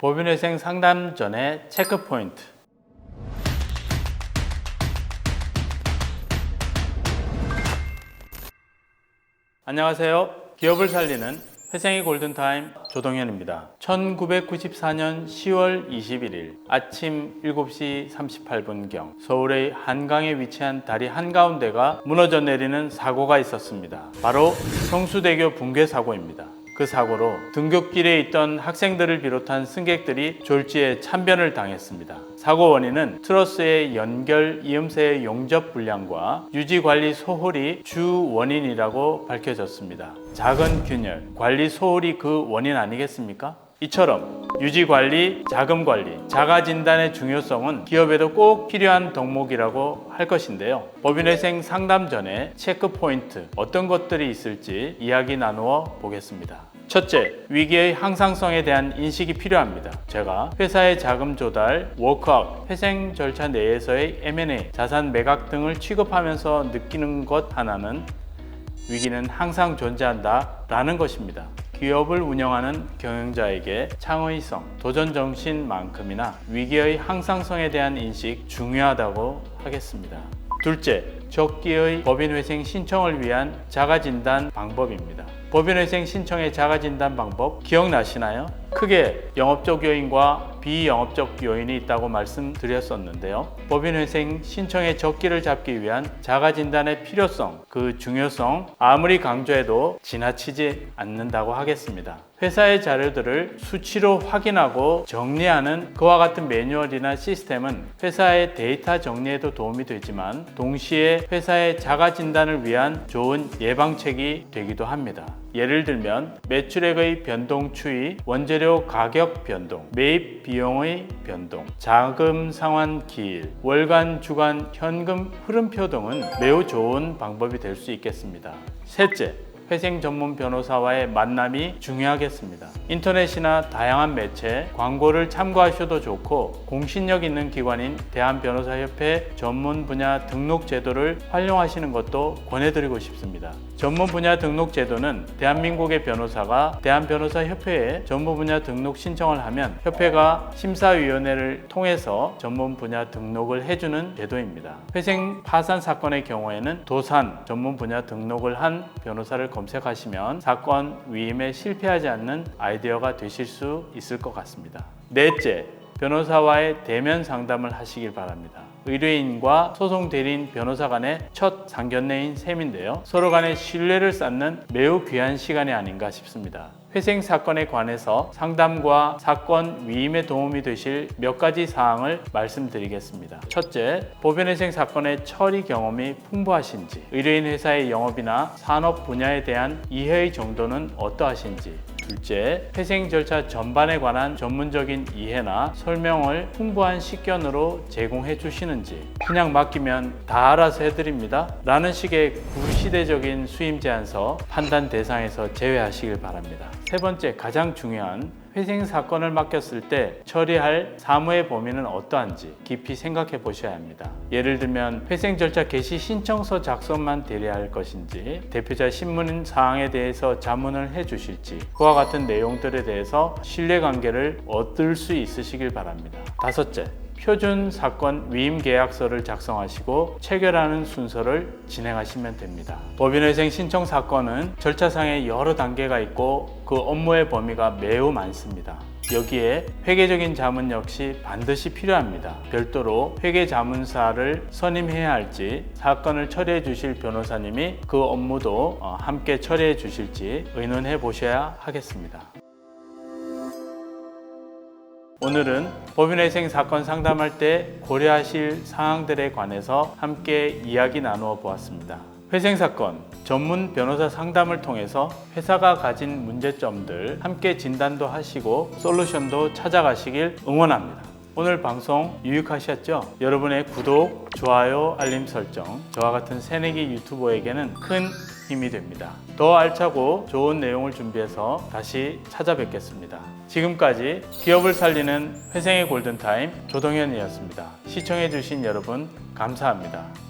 법인회생 상담 전에 체크 포인트. 안녕하세요. 기업을 살리는 회생의 골든타임 조동현입니다. 1994년 10월 21일 아침 7시 38분경 서울의 한강에 위치한 다리 한가운데가 무너져 내리는 사고가 있었습니다. 바로 성수대교 붕괴 사고입니다. 그 사고로 등굣길에 있던 학생들을 비롯한 승객들이 졸지에 참변을 당했습니다. 사고 원인은 트러스의 연결 이음새의 용접 불량과 유지 관리 소홀이 주 원인이라고 밝혀졌습니다. 작은 균열, 관리 소홀이 그 원인 아니겠습니까? 이처럼 유지 관리, 자금 관리, 자가 진단의 중요성은 기업에도 꼭 필요한 덕목이라고 할 것인데요. 법인회생 상담 전에 체크 포인트 어떤 것들이 있을지 이야기 나누어 보겠습니다. 첫째, 위기의 항상성에 대한 인식이 필요합니다. 제가 회사의 자금 조달, 워크아웃, 회생 절차 내에서의 M&A, 자산 매각 등을 취급하면서 느끼는 것 하나는 위기는 항상 존재한다 라는 것입니다. 기업을 운영하는 경영자에게 창의성, 도전 정신만큼이나 위기의 항상성에 대한 인식 중요하다고 하겠습니다. 둘째, 적기의 법인회생 신청을 위한 자가진단 방법입니다. 법인회생 신청의 자가진단 방법 기억나시나요? 크게 영업적 요인과 비영업적 요인이 있다고 말씀드렸었는데요. 법인회생 신청의 적기를 잡기 위한 자가진단의 필요성, 그 중요성 아무리 강조해도 지나치지 않는다고 하겠습니다. 회사의 자료들을 수치로 확인하고 정리하는 그와 같은 매뉴얼이나 시스템은 회사의 데이터 정리에도 도움이 되지만 동시에 회사의 자가 진단을 위한 좋은 예방책이 되기도 합니다. 예를 들면 매출액의 변동 추이, 원재료 가격 변동, 매입 비용의 변동, 자금 상환 기일, 월간 주간 현금 흐름표 등은 매우 좋은 방법이 될 수 있겠습니다. 셋째, 회생 전문 변호사와의 만남이 중요하겠습니다. 인터넷이나 다양한 매체, 광고를 참고하셔도 좋고 공신력 있는 기관인 대한변호사협회 전문 분야 등록 제도를 활용하시는 것도 권해드리고 싶습니다. 전문 분야 등록 제도는 대한민국의 변호사가 대한변호사협회에 전문 분야 등록 신청을 하면 협회가 심사위원회를 통해서 전문 분야 등록을 해주는 제도입니다. 회생 파산 사건의 경우에는 도산 전문 분야 등록을 한 변호사를 검 색하시면 사건 위임에 실패하지 않는 아이디어가 되실 수 있을 것 같습니다. 넷째, 변호사와의 대면 상담을 하시길 바랍니다. 의뢰인과 소송 대리인 변호사 간의 첫 상견례인 셈인데요. 서로 간의 신뢰를 쌓는 매우 귀한 시간이 아닌가 싶습니다. 회생 사건에 관해서 상담과 사건 위임에 도움이 되실 몇 가지 사항을 말씀드리겠습니다. 첫째, 보변회생 사건의 처리 경험이 풍부하신지, 의뢰인 회사의 영업이나 산업 분야에 대한 이해의 정도는 어떠하신지, 둘째, 회생 절차 전반에 관한 전문적인 이해나 설명을 풍부한 식견으로 제공해 주시는지 그냥 맡기면 다 알아서 해드립니다. 라는 식의 구시대적인 수임 제안서 판단 대상에서 제외하시길 바랍니다. 세 번째 가장 중요한 회생 사건을 맡겼을 때 처리할 사무의 범위는 어떠한지 깊이 생각해 보셔야 합니다. 예를 들면 회생 절차 개시 신청서 작성만 대리할 것인지 대표자 신문 사항에 대해서 자문을 해 주실지 그와 같은 내용들에 대해서 신뢰관계를 얻을 수 있으시길 바랍니다. 다섯째, 표준 사건 위임 계약서를 작성하시고 체결하는 순서를 진행하시면 됩니다. 법인회생 신청 사건은 절차상에 여러 단계가 있고 그 업무의 범위가 매우 많습니다. 여기에 회계적인 자문 역시 반드시 필요합니다. 별도로 회계 자문사를 선임해야 할지 사건을 처리해 주실 변호사님이 그 업무도 어, 함께 처리해 주실지 의논해 보셔야 하겠습니다. 오늘은 법인회생 사건 상담할 때 고려하실 사항들에 관해서 함께 이야기 나누어 보았습니다. 회생 사건 전문 변호사 상담을 통해서 회사가 가진 문제점들 함께 진단도 하시고 솔루션도 찾아가시길 응원합니다. 오늘 방송 유익하셨죠? 여러분의 구독, 좋아요, 알림 설정, 저와 같은 새내기 유튜버에게는 큰 힘이 됩니다. 더 알차고 좋은 내용을 준비해서 다시 찾아뵙겠습니다. 지금까지 기업을 살리는 회생의 골든타임 조동현이었습니다. 시청해주신 여러분 감사합니다.